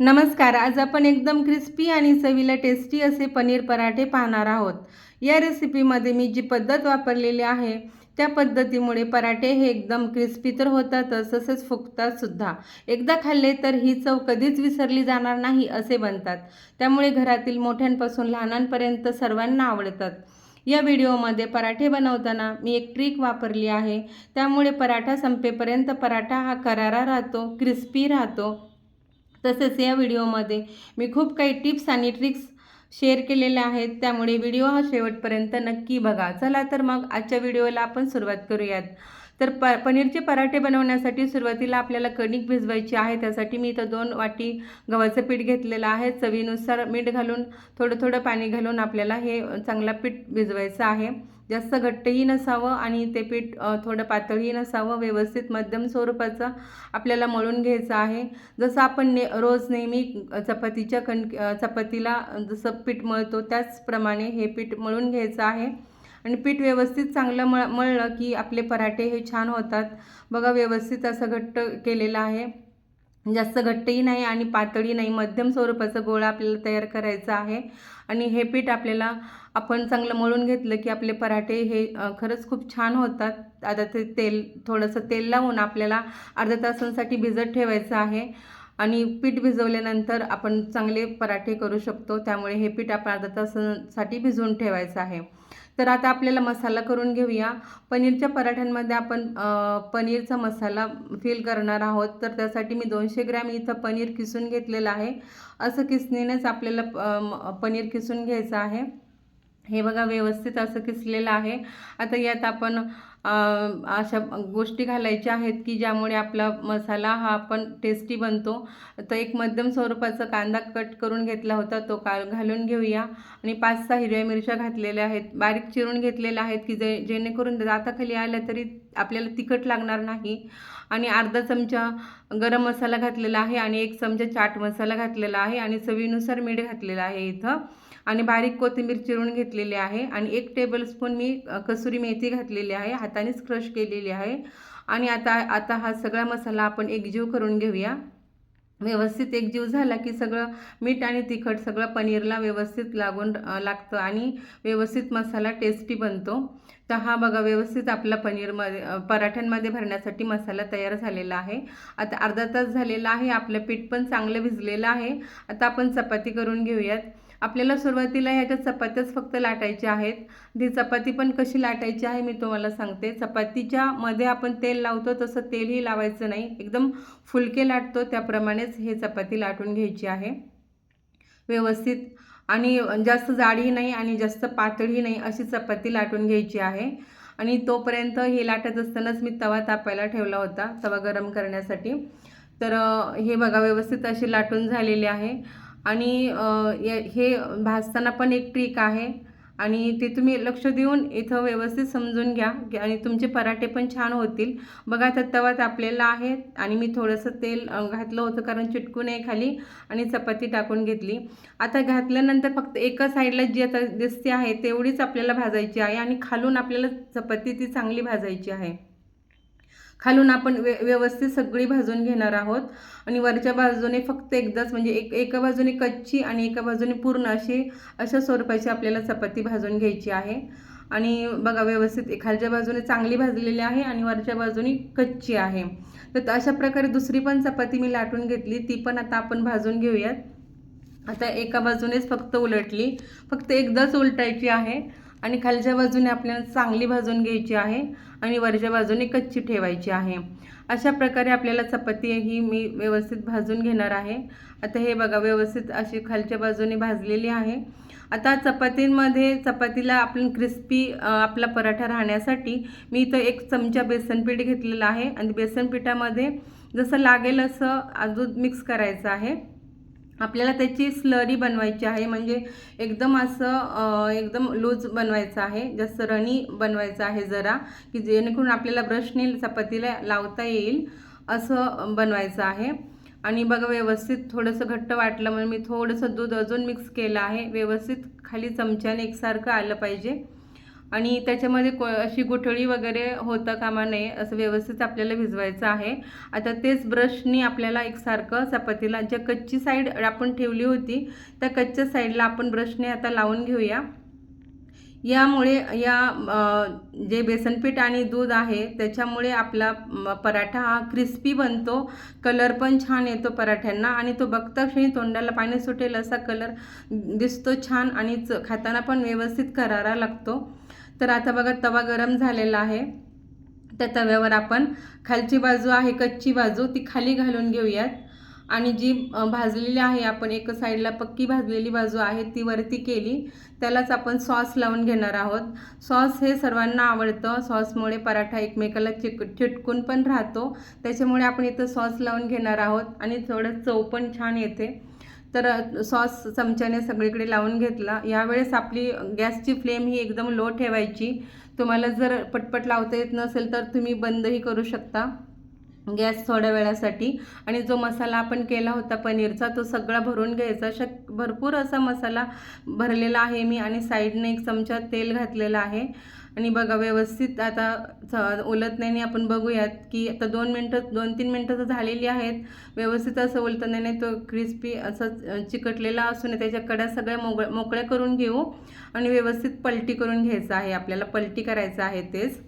नमस्कार आज आपण एकदम क्रिस्पी आणि चवीला टेस्टी असे पनीर पराठे पाहणार आहोत. या रेसिपीमध्ये मी जी पद्धत वापरलेली आहे त्या पद्धतीमुळे पराठे हे एकदम क्रिस्पी तर होतातच तसेच फुगतातसुद्धा एकदा खाल्ले तर ही चव कधीच विसरली जाणार नाही असे बनतात. त्यामुळे घरातील मोठ्यांपासून लहानांपर्यंत सर्वांना आवडतात. या व्हिडिओमध्ये पराठे बनवताना मी एक ट्रिक वापरली आहे. त्यामुळे पराठा संपेपर्यंत पराठा हा करारा राहतो क्रिस्पी राहतो. तसेच या व्हिडिओमध्ये मी खूप काही टिप्स आणि ट्रिक्स शेअर केलेल्या आहेत. त्यामुळे व्हिडिओ हा शेवटपर्यंत नक्की बघा. चला तर मग आजच्या व्हिडिओला आपण सुरुवात करूयात. तर प पनीरचे पराठे बनवण्यासाठी सुरुवातीला आपल्याला कणिक भिजवायची आहे. त्यासाठी मी इथं दोन वाटी गव्हाचं पीठ घेतलेलं आहे. चवीनुसार मीठ घालून थोडं थोडं पाणी घालून आपल्याला हे चांगला पीठ भिजवायचं आहे. जास्त घट्टही नसावं आणि ते पीठ थोडं पातळही नसावं व्यवस्थित मध्यम स्वरूपाचं आपल्याला मळून घ्यायचं आहे. जसं आपण ने रोज नेहमी चपातीच्या कण चपातीला जसं पीठ मळतो त्याचप्रमाणे हे पीठ मळून घ्यायचं आहे. आणि पीठ व्यवस्थित चांगलं मळ मळलं की आपले पराठे हे छान होतात. बघा व्यवस्थित असं घट्ट केलेलं आहे. म्हणजे जास्त घट्टही नाही आणि पातळी नाही. मध्यम स्वरूपाचा गोळा आपल्याला तयार करायचा आहे. आणि हे पीठ आपल्याला आपण चांगलं मळून घेतलं की आपले पराठे हे खरंच खूप छान होतात. आता ते तेल थोडंसं तेल लावून आपल्याला अर्ध्या तासांसाठी भिजत ठेवायचं आहे. आणि पीठ भिजवल्यानंतर आपण चांगले पराठे करू शकतो. त्यामुळे हे पीठ आपण अर्धा तासांसाठी भिजवून ठेवायचं आहे. तर आता आपल्याला मसाला करून घेऊया. पनीरच्या पराठ्यांमध्ये आपण पनीरचा मसाला फिल करणार आहोत. तर त्यासाठी मी दोनशे ग्रॅम इथं पनीर किसून घेतलेलं आहे. असं किसणीनेच आपल्याला पनीर किसून घ्यायचं आहे. हे बघा व्यवस्थित असं किसलेलं आहे. आता यात आपण अशा गोष्टी घालायच्या आहेत की ज्यामुळे आपला मसाला हा आपण टेस्टी बनतो. तर एक मध्यम स्वरूपाचा कांदा कट करून घेतला होता तो का घालून घेऊया. आणि पाच सहा हिरव्या मिरच्या घातलेल्या आहेत. बारीक चिरून घेतलेल्या आहेत की जे जेणेकरून दाताखाली आल्या तरी आपल्याला तिखट लागणार नाही. आणि अर्धा चमचा गरम मसाला घातलेला आहे आणि एक चमचा चाट मसाला घातलेला आहे. आणि चवीनुसार मीठ घातलेलं आहे इथं. आणि बारीक कोथिंबीर चिरून घेतलेली आहे. आणि एक टेबलस्पून मी कसुरी मेथी घातलेली आहे. हातानेच क्रश केलेली आहे. आणि आता आता हा सगळा मसाला आपण एकजीव करून घेऊया. व्यवस्थित एकजीव झाला की सगळं मीठ आणि तिखट सगळं पनीरला व्यवस्थित लागून लागतं आणि व्यवस्थित मसाला टेस्टी बनतो. तर हा बघा व्यवस्थित आपला पनीरमध्ये पराठ्यांमध्ये भरण्यासाठी मसाला तयार झालेला आहे. आता अर्धा तास झालेला आहे. आपलं पीठ पण चांगलं भिजलेलं आहे. आता आपण चपाती करून घेऊयात. आपल्याला सुरुवातीला ह्याच्या चपात्याच फक्त लाटायच्या आहेत. ती चपाती पण कशी लाटायची आहे मी तुम्हाला सांगते. चपातीच्या मध्ये आपण तेल लावतो तसं तेलही लावायचं नाही. एकदम फुलके लाटतो त्याप्रमाणेच हे चपाती लाटून घ्यायची आहे. व्यवस्थित. आणि जास्त जाडही नाही आणि जास्त पातळही नाही अशी चपाती लाटून घ्यायची आहे. आणि तोपर्यंत हे लाटत असतानाच मी तवा तापायला ठेवला होता तवा गरम करण्यासाठी. तर हे बघा व्यवस्थित अशी लाटून झालेली आहे. आणि हे भाजताना पण एक ट्रिक आहे. आणि ते तुम्ही लक्ष देऊन इथं व्यवस्थित समजून घ्या. की- आणि तुमचे पराठे पण छान होतील. बघा आता तवा तापलेला आहे. आणि मी थोडंसं तेल घातलं होतं कारण चिटकू नये खाली. आणि चपाती टाकून घेतली. आता घातल्यानंतर फक्त एका साईडला जी आता दिसते आहे तेवढीच आपल्याला भाजायची आहे. आणि खालून आपल्याला चपाती ती चांगली भाजायची आहे. खालून आपण व्य व्यवस्थित सगळी भाजून घेणार आहोत. आणि वरच्या बाजूने फक्त एकदाच म्हणजे एक एका बाजूने कच्ची आणि एका बाजूने पूर्ण अशी अशा स्वरूपाची आपल्याला चपाती भाजून घ्यायची आहे. आणि बघा व्यवस्थित खालच्या बाजूने चांगली भाजलेली आहे आणि वरच्या बाजूने कच्ची आहे. तर अशा प्रकारे दुसरी पण चपाती मी लाटून घेतली ती पण आता आपण भाजून घेऊयात. आता एका बाजूनेच फक्त उलटली फक्त एकदाच उलटायची आहे. आणि खालच्या बाजूने आपल्याला चांगली भाजून घ्यायची आहे आणि वरच्या बाजूने कच्ची ठेवायची आहे. अशा प्रकारे आपल्याला चपाती ही मी व्यवस्थित भाजून घेणार आहे. आता हे बघा व्यवस्थित अशी खालच्या बाजूने भाजलेली आहे. आता चपातींमध्ये चपातीला आपण क्रिस्पी आपला पराठा राहण्यासाठी मी इथं एक चमचा बेसनपीठ घेतलेलं आहे. आणि बेसन पिठामध्ये जसं लागेल असं अजून मिक्स करायचं आहे. आपल्याला त्याची स्लरी बनवायची आहे. म्हणजे एकदम असं एकदम लूज बनवायचं आहे. जास्त रणी बनवायचं आहे जरा की जेणेकरून आपल्याला ब्रशने चपातीला लावता येईल असं बनवायचं आहे. आणि बघा व्यवस्थित थोडंसं घट्ट वाटलं म्हणून मी थोडंसं दूध अजून मिक्स केलं आहे. व्यवस्थित खाली चमच्याने एकसारखं आलं पाहिजे. आणि त्याच्यामध्ये को अशी गुठळी वगैरे होता कामा नये असं व्यवस्थित आपल्याला भिजवायचं आहे. आता तेच ब्रशनी आपल्याला एकसारखं चपातीला ज्या कच्ची साईड आपण ठेवली होती त्या कच्च्या साईडला आपण ब्रशने आता लावून घेऊया. यामुळे या जे बेसनपीठ आणि दूध आहे त्याच्यामुळे आपला पराठा हा क्रिस्पी बनतो कलर पण छान येतो पराठ्यांना आणि तो बघता क्षणी तोंडाला पाणी सुटेल असा कलर दिसतो छान आणि च खाताना पण व्यवस्थित करारा लागतो. तर आता बघा तवा गरम झालेला आहे. त्या तव्यावर आपण खालची बाजू आहे कच्ची बाजू ती खाली घालून घेऊयात. आणि जी भाजलेली आहे आपण एका साईडला पक्की भाजलेली बाजू आहे ती वरती केली. त्यालाच आपण सॉस लावून घेणार आहोत. सॉस हे सर्वांना आवडतं. सॉसमुळे पराठा एकमेकाला चिक चिटकून पण राहतो. त्याच्यामुळे आपण इथं सॉस लावून घेणार आहोत. आणि थोडं चव पण छान येते. तर सॉस चमच्याने सगळीकडे लावून घेतला. यावेळेस आपली गॅसची फ्लेम ही एकदम लो ठेवायची. तुम्हाला जर पटपट लावता येत नसेल तर तुम्ही बंदही करू शकता गॅस थोड्या वेळासाठी. आणि जो मसाला आपण केला होता पनीरचा तो सगळा भरून घ्यायचा. शक भरपूर असा मसाला भरलेला आहे मी आणि साईडने एक चमचा तेल घातलेला आहे. आणि बघा व्यवस्थित आता च- ओलतण्याने आपण बघूयात की आता दोन मिनटं दोन तीन मिनटं तर झालेली आहेत. व्यवस्थित असं ओलतण्याने तो क्रिस्पी असं चिकटलेला असून त्याच्या कड्या सगळ्या मोग मोकळ्या करून घेऊ. आणि व्यवस्थित पलटी करून घ्यायचं आहे. आपल्याला पलटी करायचं आहे तेच.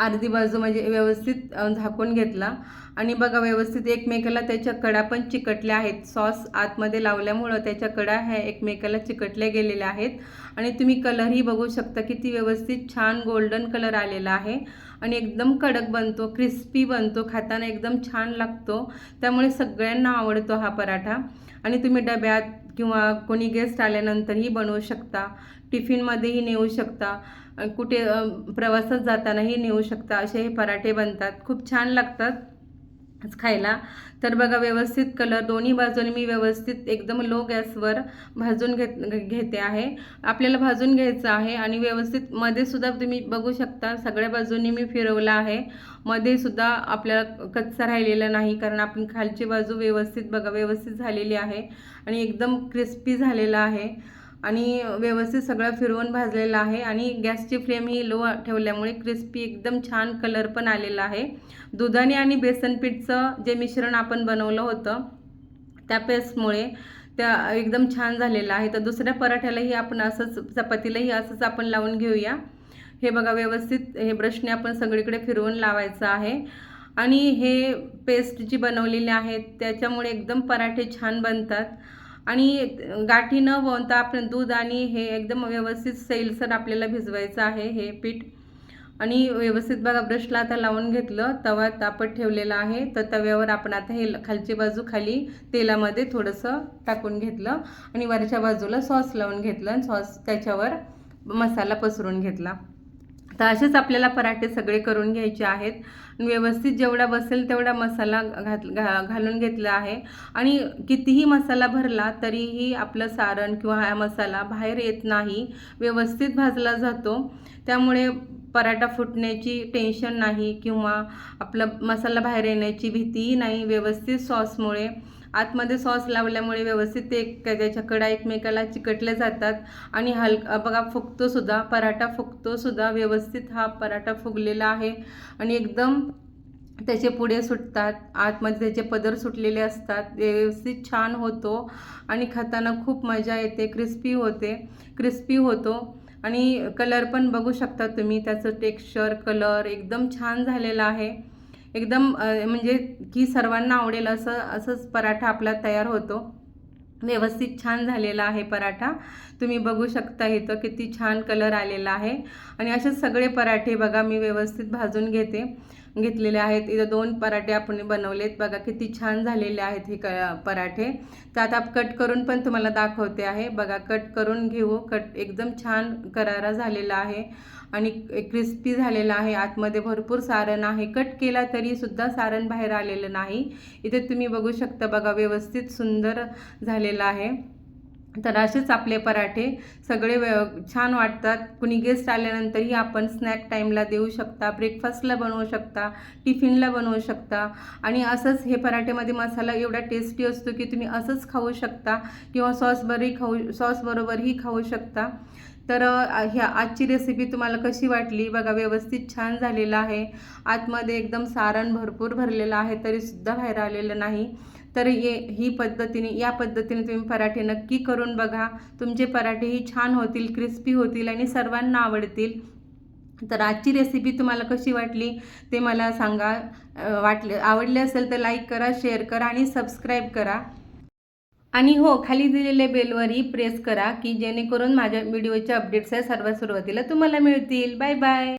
अर्धी बाजू म्हणजे व्यवस्थित झाकून घेतला. आणि बघा व्यवस्थित एकमेकाला त्याच्या कडा पण चिकटल्या आहेत. सॉस आतमध्ये लावल्यामुळं त्याच्या कडा ह्या एकमेकाला चिकटल्या गेलेल्या आहेत. आणि तुम्ही कलरही बघू शकता किती व्यवस्थित छान गोल्डन कलर आलेला आहे. आणि एकदम कडक बनतो क्रिस्पी बनतो खाताना एकदम छान लागतो. त्यामुळे सगळ्यांना आवडतो हा पराठा. आणि तुम्ही डब्यात किंवा कोणी गेस्ट आल्यानंतरही बनवू शकता. टिफिनमध्येही नेऊ शकता. कुठे प्रवासात जातानाही नेऊ शकता. असे हे पराठे बनतात. खूप छान लागतात. खायला. तर बघा व्यवस्थित कलर दोन्ही बाजूने मी व्यवस्थित एकदम लो गॅसवर भाजून घेत घेते आहे. आपल्याला भाजून घ्यायचं आहे आणि व्यवस्थित मध्ये सुद्धा तुम्ही बघू शकता सगळ्या बाजूनी मी फिरवलं आहे. मध्ये सुद्धा आपल्याला कच्चा राहिलेला नाही कारण आपण खालची बाजू व्यवस्थित बघा व्यवस्थित झालेली आहे आणि एकदम क्रिस्पी झालेला आहे. आणि व्यवस्थित सगळं फिरवून भाजलेलं आहे. आणि गॅसची फ्लेम ही लो ठेवल्यामुळे क्रिस्पी एकदम छान कलर पण आलेला आहे. दुधाने आणि बेसन पीठचं जे मिश्रण आपण बनवलं होतं त्या पेस्टमुळे त्या एकदम छान झालेलं आहे. तर दुसऱ्या पराठ्यालाही आपण असंच चपातीलाही असंच आपण लावून घेऊया. हे बघा व्यवस्थित हे ब्रशने आपण सगळीकडे फिरवून लावायचं आहे. आणि हे पेस्ट जी बनवलेली आहे त्याच्यामुळे एकदम पराठे छान बनतात. आणि गाठी न बनता आपण दूध आणि हे एकदम व्यवस्थित सैलसर आपल्याला भिजवायचं आहे हे पीठ. आणि व्यवस्थित बघा ब्रशला आता लावून घेतलं तवा तापत ठेवलेला आहे. तर तव्यावर आपण आता हे खालची बाजू खाली तेलामध्ये थोडंसं टाकून घेतलं आणि वरच्या बाजूला सॉस लावून घेतलं आणि सॉस त्याच्यावर मसाला पसरून घेतला. तर असेच आपल्याला पराठे सगळे करून घ्यायचे आहेत. व्यवस्थित जेवढा बसेल तेवढा मसाला घात घा घालून घेतला आहे. आणि कितीही मसाला भरला तरीही आपलं सारण किंवा हा मसाला बाहेर येत नाही. व्यवस्थित भाजला जातो. त्यामुळे पराठा फुटण्याची टेन्शन नाही किंवा आपला मसाला बाहेर येण्याची भीतीही नाही. व्यवस्थित सॉसमुळे आतमध्ये सॉस लावल्यामुळे व्यवस्थित ते एक त्याच्या कडा एकमेकाला चिकटले जातात. आणि हलका बघा फुगतोसुद्धा पराठा फुगतोसुद्धा व्यवस्थित हा पराठा फुगलेला आहे. आणि एकदम त्याचे पुढे सुटतात आतमध्ये त्याचे पदर सुटलेले असतात व्यवस्थित छान होतो. आणि खाताना खूप मजा येते क्रिस्पी होते क्रिस्पी होतो. आणि कलर पण बघू शकता तुम्ही त्याचं टेक्स्चर कलर एकदम छान झालेला आहे. एकदम म्हणजे की सर्वांना आवडेल असं असंच पराठा आपला तयार होतो. व्यवस्थित छान झालेला आहे पराठा. तुम्ही बघू शकता इथं किती छान कलर आलेला आहे. आणि असे सगळे पराठे बघा मी व्यवस्थित भाजून घेते घेतलेले आहेत. इथं दोन पराठे आपण बनवलेत. बघा किती छान झालेले आहेत हे क पराठे. तर आता कट करून पण तुम्हाला दाखवते आहे. बघा कट करून घेऊ. कट एकदम छान करारा झालेला आहे. आणि क्रिस्पी झालेला आहे. आतमध्ये भरपूर सारण आहे. कट केला तरी सुद्धा सारण बाहेर आलेलं नाही. इथे तुम्ही बघू शकता बघा व्यवस्थित सुंदर झालेलं आहे. तर असेच आपले पराठे. सगळे व्य छान वाटतात. कुणी गेस्ट आल्यानंतरही आपण स्नॅक टाईमला देऊ शकता ब्रेकफास्टला बनवू शकता टिफिनला बनवू शकता. आणि असंच हे पराठेमध्ये मसाला एवढा टेस्टी असतो की तुम्ही असंच खाऊ शकता किंवा सॉसबरही खाऊ सॉसबरोबरही खाऊ शकता. तर ह्या आजची रेसिपी तुम्हाला कशी वाटली? बघा व्यवस्थित छान झालेलं आहे. आतमध्ये एकदम सारण भरपूर भरलेलं आहे तरीसुद्धा बाहेर आलेलं नाही. तर ये ही पद्धतीने या पद्धतीने तुम्ही पराठे नक्की करून बघा. तुमचे पराठेही छान होतील क्रिस्पी होतील आणि सर्वांना आवडतील. तर आजची रेसिपी तुम्हाला कशी वाटली? ते मला सांगा. वाटले आवडले असेल तर लाईक करा शेअर करा आणि सबस्क्राईब करा. आणि हो खाली दिलेल्या बेलवरही प्रेस करा की जेणेकरून माझ्या व्हिडिओच्या अपडेट्स आहे सर्वात सुरुवातीला तुम्हाला मिळतील. Bye bye